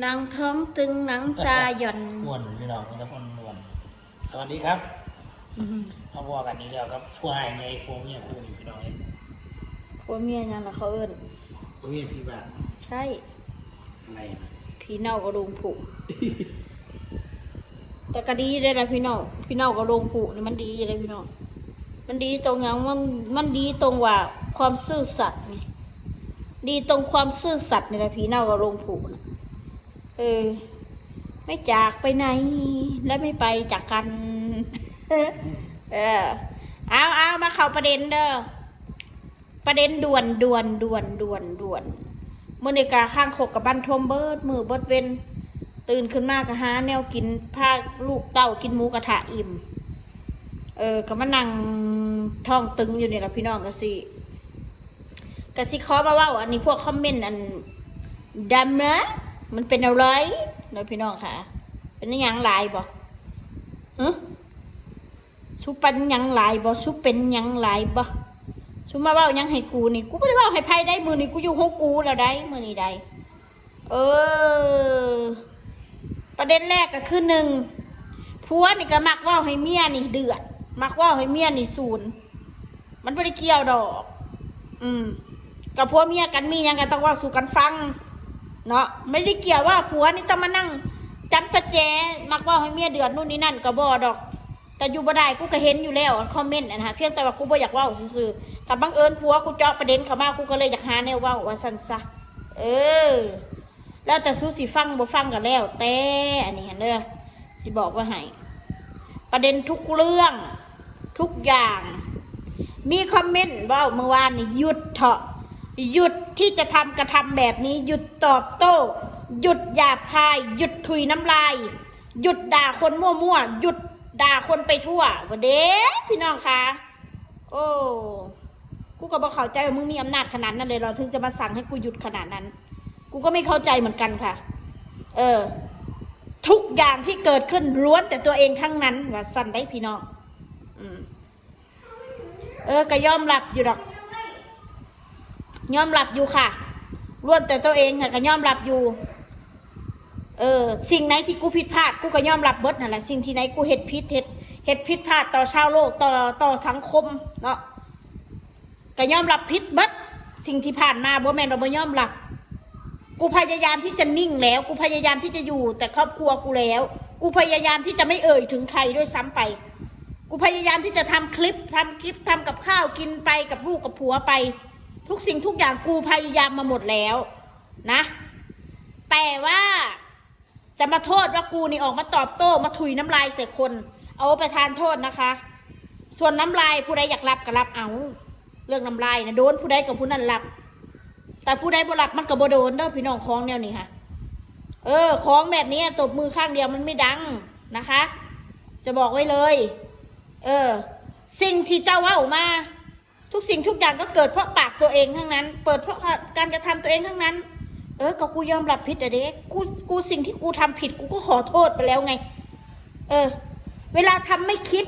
หนังท้องตึงหนังตาหย่อนอ้วนพี่น้องมันจะคนอ้วนสวัสดีครับอืมมาบอกกันนี้แล้วครับผู้ให้ไงพวกเนี้ยคู่นี้พี่น้องเองผัวเมียนั่นละเขาเอิ้นพวกเนี้ยพี่บ้านใช่อะไรนะพี่เน่ากระโดงผุแต่ก็ดีได้ละพี่เน่าพี่เน่ากระโดงผุนี่มันดีเลยพี่น้องมันดีตรงอย่างมันมันดีตรงว่าความซื่อสัตย์ไงดีตรงความซื่อสัตย์นี่แหละพี่เน่ากระโดงผุนะ เออ ไม่จากไปไหน และไม่ไปจากกัน เออ เอาเอามาเข้าประเด็นเด้อ ประเด็นด่วนด่วนด่วนด่วนด่วนเมื่อในกาข้างขกกับบ้านทมเบิดมือเบิดเวนตื่นขึ้นมากะหาแนวกินพาลูกเต้ากินหมูกระทะอิ่ม เออก็มานั่งท้องตึงอยู่นี่แหละพี่น้องก็สิก็สิขอมาว่าอันนี้พวกคอมเมนต์อันดำนะ มันเป็นอะไรเนอะพี่น้องค่ะ เป็นยังลายบ่ฮะชุเป็นยังลายบ่ชุเป็นยังลายบ่ชุมาเว่ายังให้กูนี่กูไม่ได้เว่าให้ไพ่ได้มือนี่กูอยู่ห้องกูแล้วได้มือนี่ได้เออ ประเด็นแรกก็คือหนึ่งผัวนี่ก็มักว่าให้เมียนี่เดือด มักว่าให้เมียนี่ศูนย์มันไม่ได้เกี่ยวดอก อืมกับผัวเมียกันมียังกันต้องว่าสู่กันฟัง เนาะไม่ได้เกี่ยวว่าผัวนี่ต้องมานั่งจำประแจมักว่าให้เมียเดือดนู่นนี่นั่นก็บ่ดอก แต่อยู่บ่ได้กูก็เห็นอยู่แล้วคอมเมนต์นะฮะเพียงแต่ว่ากูบ่อยากว้าซื่อๆถ้าบังเอิญผัวกูเจาะประเด็นเข้ามากูก็เลยอยากหาแนวว้าว่าซั่นซะเออ แล้วแต่สู้สิฟังบ่ฟังก็แล้ว แต่อันนี้เหั่นเด้อสิบอกว่าให้ประเด็นทุกเรื่องทุกอย่าง มีคอมเมนต์ว่าเมื่อวานนี่หยุดเถอะ หยุดที่จะทำกระทำแบบนี้ หยุดตอบโต้ หยุดหยาบคาย หยุดถุยน้ำลาย หยุดด่าคนมั่วๆหยุดด่าคนไปทั่ววันเด้พี่น้องคะโอ้กูก็บอกเข้าใจว่ามึงมีอำนาจขนาดนั้นเลยเราถึงจะมาสั่งให้กูหยุดขนาดนั้น กูก็ไม่เข้าใจเหมือนกันค่ะ เออ ทุกอย่างที่เกิดขึ้นล้วนแต่ตัวเองทั้งนั้นว่าสั่นได้พี่น้อง อืมเออก็ยอมรับอยู่หรอก ยอมรับอยู่ค่ะล้วนแต่ตัวเองค่ะก็ยอมรับอยู่ เออ สิ่งไหนที่กูผิดพลาดกูก็ยอมรับเบิดนั่นแหละสิ่งที่ไหนกูเห็ดผิดเห็ดเห็ดผิดพลาดต่อชาวโลกต่อต่อสังคมเนาะก็ยอมรับผิดเบิดสิ่งที่ผ่านมาบ่แมนเราบ่ยอมรับกูพยายามที่จะนิ่งแล้ว กูพยายามที่จะอยู่ แต่ครอบครัวกูแล้ว กูพยายามที่จะไม่เอ่ยถึงใครด้วยซ้ำไป กูพยายามที่จะทำคลิปทำคลิปทำกับข้าวกินไปกับลูกกับผัวไป ทุกสิ่งทุกอย่างกูพยายามมาหมดแล้วนะ แต่ว่าจะมาโทษว่ากูนี่ออกมาตอบโต้มาถุยน้ำลายใส่คน เอาไปทานโทษนะคะ ส่วนน้ำลายผู้ใดอยากรับก็รับเอา เรื่องน้ำลายนะโดนผู้ใดกับผู้นั้นรับ แต่ผู้ใดบ่รับมันก็บบ่โดนเด้อพี่น้องคล้องแนวนี้ค่ะ เออคล้องแบบนี้ตบมือข้างเดียวมันไม่ดังนะคะ จะบอกไว้เลย เออ สิ่งที่เจ้าเว่ามา ทุกสิ่งทุกอย่างก็เกิดเพราะปากตัวเองทั้งนั้น เปิดเพราะการกระทำตัวเองทั้งนั้น เออก็กูยอมรับผิดอะเด็กกูกูสิ่งที่กูทำผิดกูก็ขอโทษไปแล้วไง เออ เวลาทำไม่คิด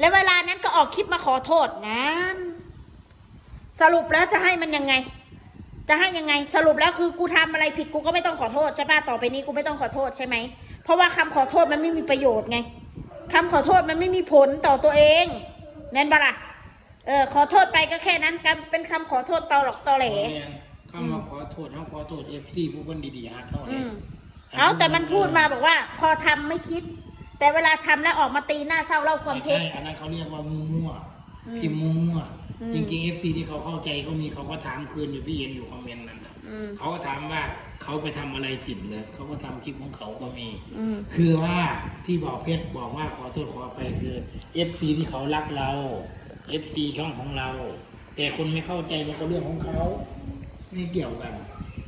แล้วเวลานั้นก็ออกคลิปมาขอโทษนั้นสรุปแล้วจะให้มันยังไง จะให้ยังไง สรุปแล้วคือกูทำอะไรผิดกูก็ไม่ต้องขอโทษใช่ป่ะต่อไปนี้กูไม่ต้องขอโทษใช่ไหมเพราะว่าคำขอโทษมันไม่มีประโยชน์ไงคำขอโทษมันไม่มีผลต่อตัวเองแน่นปะล่ะ ออขอโทษไปก็แค่นั้นกันเป็นคำขอโทษตอหลอกตอแหลเข้ามาขอโทษเขาขอโทษเอฟซีผู้คนดีๆฮะเขาอืเนี่ยมเอาแต่มันพูดมาบอกว่า พอทำไม่คิด แต่เวลาทำแล้วออกมาตีหน้าเศร้าเล่าความเท็จ ใช่อันนั้นเขาเรียกว่ามั่วอืมๆพิมพ์มั่วอืม ๆจริงๆเอฟซีที่เขาเข้าใจก็มีเขาก็ถามคืนอยู่พี่เห็นอยู่คอมเมนต์นั้นน่ะอืมเขาก็ถามว่าเขาไปทำอะไรผิดเลยเขาก็ทำคลิปของเขาก็มี อืมคือว่าที่บอกเพชรบอกว่าขอโทษขออภัยคือ FC ที่เขารักเรา FC ช่องของเรา แต่คนไม่เข้าใจมันก็เรื่องของเขาไม่เกี่ยวกัน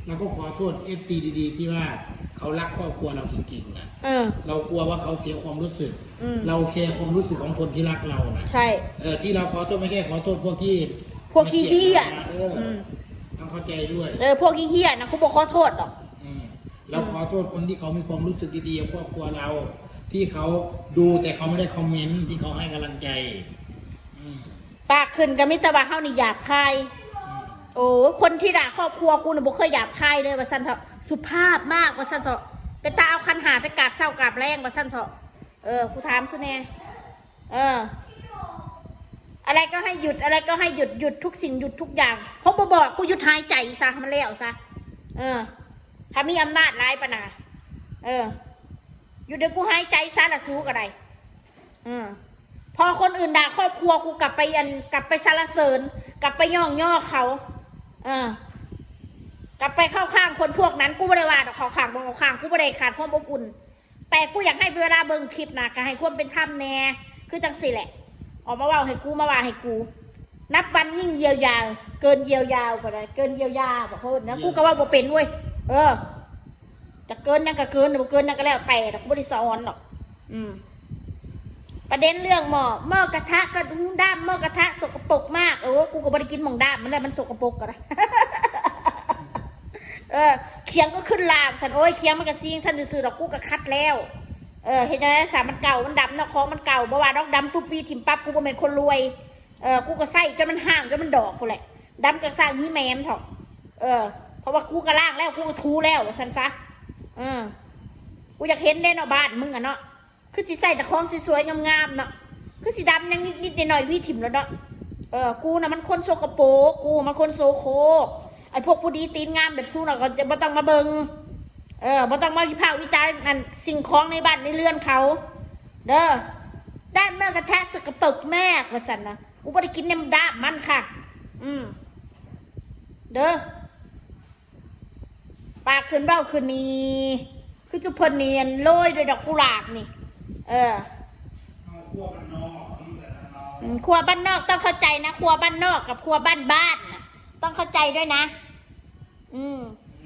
เราก็ขอโทษ FC ดีๆ ที่ว่าเขารักครอบครัวเราจริงๆนะเออ เรากลัวว่าเขาเสียความรู้สึก อืม เราแคร์ความรู้สึกของคนที่รักเรานะใช่ เออที่เราขอโทษไม่แค่ขอโทษพวกที่พวกขี้เหี้ย เออออืมต้องเข้าใจด้วย เออพวกขี้เหี้ยนะกูบอกขอโทษหรอก อืมเราขอโทษคนที่เขามีความรู้สึกดีๆกับครอบครัวเรา ที่เขาดูแต่เขาไม่ได้คอมเมนต์ที่เขาให้กำลังใจอืม ปากขึ้นกับมิตรบาเฮานี่หยาบคายอืมโอ้คนที่ด่าครอบครัวกูเนี่ยบอกเคยหยาบคายเลยว่าสันเถอะสุภาพมากว่าสั้นเถอะไปตาเอาคันหาไปกราบเศร้ากราบแรงว่าสั้นเถอะเออกูถามสุแน่เออ อะไรก็ให้หยุดอะไรก็ให้หยุดหยุดทุกสิ่งหยุดทุกอย่างเขาบอบอกกูหยุดหายใจซะมันแล้วซะเออถ้ามีอำนาจร้ายปะนาเออ อยู่เดี๋ยวกูหายใจซะละสู้กับไรอืม พอคนอื่นด่าครอบครัวกูกลับไปยันกลับไปสารเสริญ กลับไปย่องย่อเขา เออกลับไปเข้าข้างคนพวกนั้นกูไม่ได้ว่าดอกเขาข้างบงเขาข้างกูไม่ได้ขาดความอบอุ่น แต่กูอยากให้เวลาเบิ่งคลิปนะก็ให้ความเป็นธรรมแน่คือจังสิแหละ ออกมาว่าให้กูมาว่าให้กู นับวันยิ่งเยียวยาเกินเยียวยาวกว่าไรเกินเยียวยาบอกเพิ่นนะกูก็ว่าบ่เป็นเว้ยเออจะเกินนั่นก็เกินบ่เกินนั่นก็แล้วแต่ดอกกูบ่ได้สอนหรอก อืม ประเด็นเรื่องหม้อหม้อกระทะก็ด้ามหม้อกระทะสกปรกมากเออกูก็บ่ได้กินหม่องด้ามมันเลยมันสกปรกกันนะเออเคียงก็ขึ้นลามสันโอ้ยเคียงมันก็ซิงสันซื่อๆดอกกูก็คัดแล้ว เออเห็นไหมสามมันเก่ามันดำเนาะของมันเก่าบ่ว่าดอกดำปุ๊บวีทิมปั๊บกูก็เป็นคนรวยเออกูก็ใส่จนมันห่างจนมันดอกกูแหละดำก็สร้างนี่แมมถอะเออ เพราะว่ากูก็ล่างแล้วกูก็ทูแล้วสันซะเออกูอยากเห็นได้เนาะบ้านมึงอะเนาะ คือสิใส่แต่ของสวยๆงามๆเนาะคือสีดำยังนิดๆหน่อยๆวิถิ่มแล้วเนาะเออกูนะมันคนโสกโปกกูมันคนโซโคไอพวกผู้ดีตีนงามแบบสู้น่ะก็จะบ่ต้องมาเบิงเออบ่ต้องมาวิพากษ์วิจารณ์นั่นสิ่งของในบ้านในเรือนเขา เด้อด้านเมื่อกระแทกสกปรกแม่กว่าสันนะกูไม่ได้กินน้ำดาบมันค่ะ อืม เด้อปากคืนเบ้าคืนนี้คือจุพนเนียนโรยด้วยดอกกุหลาบนี่ เออครัวบ้านนอกต้องเข้าใจนะครัวบ้านนอกกับครัวบ้านบ้านต้องเข้าใจด้วยนะ อืม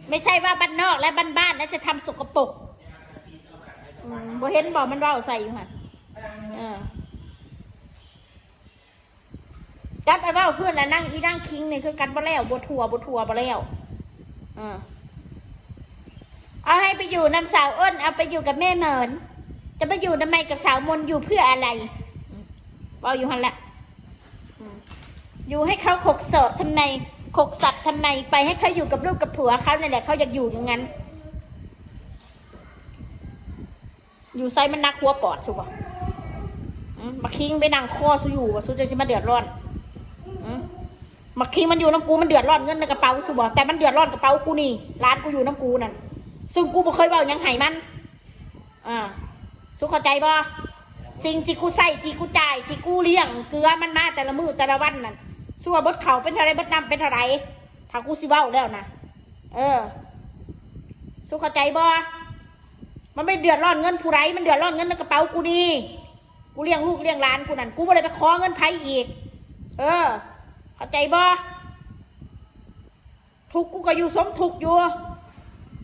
ไม่ใช่ว่าบ้านนอกและบ้านบ้านแล้วจะทำสกปรกบ่เห็นบอกมันเว่าใส่อยู่หันเออจับไอ้ว่าเพื่อนแล้วนั่งอีนั่งคิงเนี่ยคือกันบ่แล้วบ่ทัวบ่ทัวบ่แล้วเออเอาให้ไปอยู่น้ำสาวอ้นเอาไปอยู่กับแม่เหมิน จะไปอยู่ทำไมกับสาวมนอยู่เพื่ออะไรบอกอยู่หันละอยู่ให้เขาขกเสอบทำไมขกสัตว์ทำไมไปให้เขาอยู่กับลูกกับผัวเขาเนั่นแหละเขาอยากอยู่อย่างนั้น อยู่ไซมันนักหัวปอดสุวะมาคิงไปนั่งคอสุอยู่สุจะมาเดือดร้อนมาคิงมันอยู่น้ำกูมันเดือดร้อนเงินในกระเป๋าสุบะแต่มันเดือดร้อนกระเป๋ากูนี่ร้านกูอยู่น้ำกูนั่นซึ่งกูบ่เคยเบาหยังไห้มัน อ่า สุเข้าใจบ่สิ่งที่กูใส่ที่กูจ่ายที่กูเลี้ยงเกลือมันมาแต่ละมือแต่ละวันนั่นสัวบดเขาเป็นเท่าไรบดน้ำเป็นเท่าไรถ้ากูสิเว้าแล้วนะเออ สุเข้าใจบ่มันไม่เดือดร้อนเงินผู้ไรมันเดือดร้อนเงินในกระเป๋ากูดีกูเลี้ยงลูกเลี้ยงหลานกูนั่นกูไม่ได้ไปขอเงินไผอีก เออ เข้าใจบ่ทุกกูก็อยู่สมทุกอยู่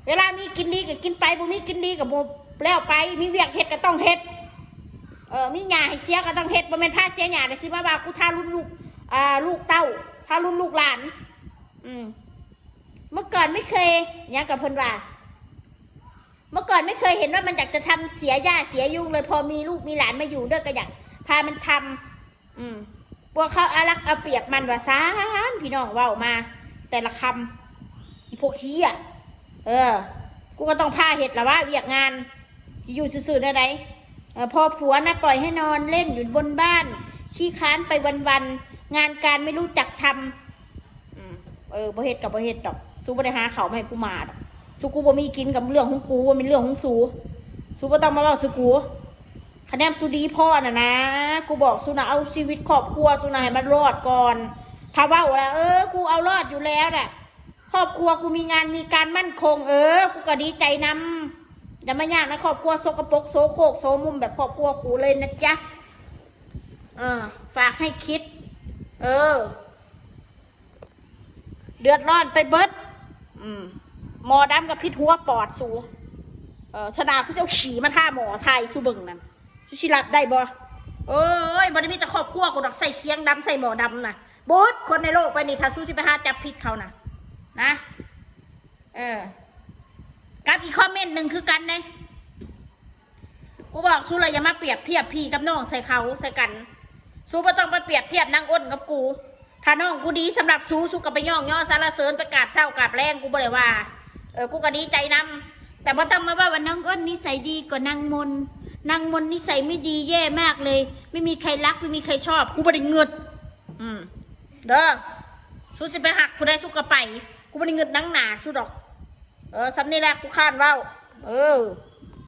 เวลามีกินดีก็กินไปบ่มีกินดีก็บ่ แล้วไปมีเวียกเฮ็ดก็ต้องเฮ็ดเออมีหยาให้เสียก็ต้องเฮ็ดบ่แม่นพาเสียหยาได้สิว่าว่ากูทารุ่นลูกอ่าลูกเต้าทารุ่นลูกหลาน อืมเมื่อก่อนไม่เคยยังกับเพิ่นว่าเมื่อก่อนไม่เคยเห็นว่ามันอยากจะทำเสียหญ้าเสียยุงเลย พอมีลูกมีหลานมาอยู่ด้วยก็อยากพามันทำอืมพวกเขาอารักเอาเปรียบมันว่าซานพี่น้องว่ามา แต่ละคำพวกขี้อะ เออ กูก็ต้องพาเห็ดละว่าเวียกงาน อยู่ซื่อๆได้ไหนพอผัวนะปล่อยให้นอนเล่นอยู่บนบ้าน ขี้ค้านไปวันๆงานการไม่รู้จักทำอืมเออบ่เฮ็ดกับบ่เฮ็ดดอกสู้บ่ได้หาเขาวมาให้กูมาดอกสู้กูบ่มีกินกับเรื่องของกูว่าเป็นเรื่องของสูสู้บ่ต้องมาเล่าสู้กูคะแนนสู้ดีพ่อน่ะนะ กูบอกสู้นะเอาชีวิตครอบครัวสู้นะให้มันรอดก่อนถ้าว่าแล้วเออ กูเอารอดอยู่แล้วน่ะครอบครัวกูมีงานมีการมั่นคง เออ กูก็ดีใจนำ อย่ามายากนะครอบครัวโซกปกโซโคกโซมุมแบบครอบครัวกูเลยนะจ๊ะเออฝากให้คิด เออ เดือดร้อนไปเบิดอืมหมอดำกับพิษหัวปอดสูเออธนาคุณจะเอาขี่มาท่าหมอไทยสูเบิงนั่นสุชิรับได้บ่เอ้ยบริมีแต่ครอบครัวกูดอกใส่เคียงดำใส่หมอดำน่ะบดคนในโลกไปนี่ถ้าสู้สิไปหาจับพิษเขาน่ะนะ เออ กับอีกคอมเมนต์หนึ่งคือกันเนี่ยกูบอกสู้เลยอย่ามาเปรียบเทียบพี่กับน้องใส่เขาใส่กันสู้ไม่ต้องมาเปรียบเทียบนางอ้นกับกู ถ้าน้องกูดีสำหรับสู้สู้กับไปย่องย่อสารเสริญไปกาบเศร้ากาบแรงกูบ่ได้ว่า เออกูก็ดีใจนำแต่พอต้องมาว่าวันน้องอ้นนิสัยดีกว่านางมนนางมนนิสัยไม่ดีแย่มากเลย ไม่มีใครรักไม่มีใครชอบ กูไม่ได้เงิด อืมเด้อสู้สิไปหักกูได้สู้กระไป กูไม่ได้เงิดนังหนาสู้ดอก เออสำนี่แหละกูคาดเว้า เออ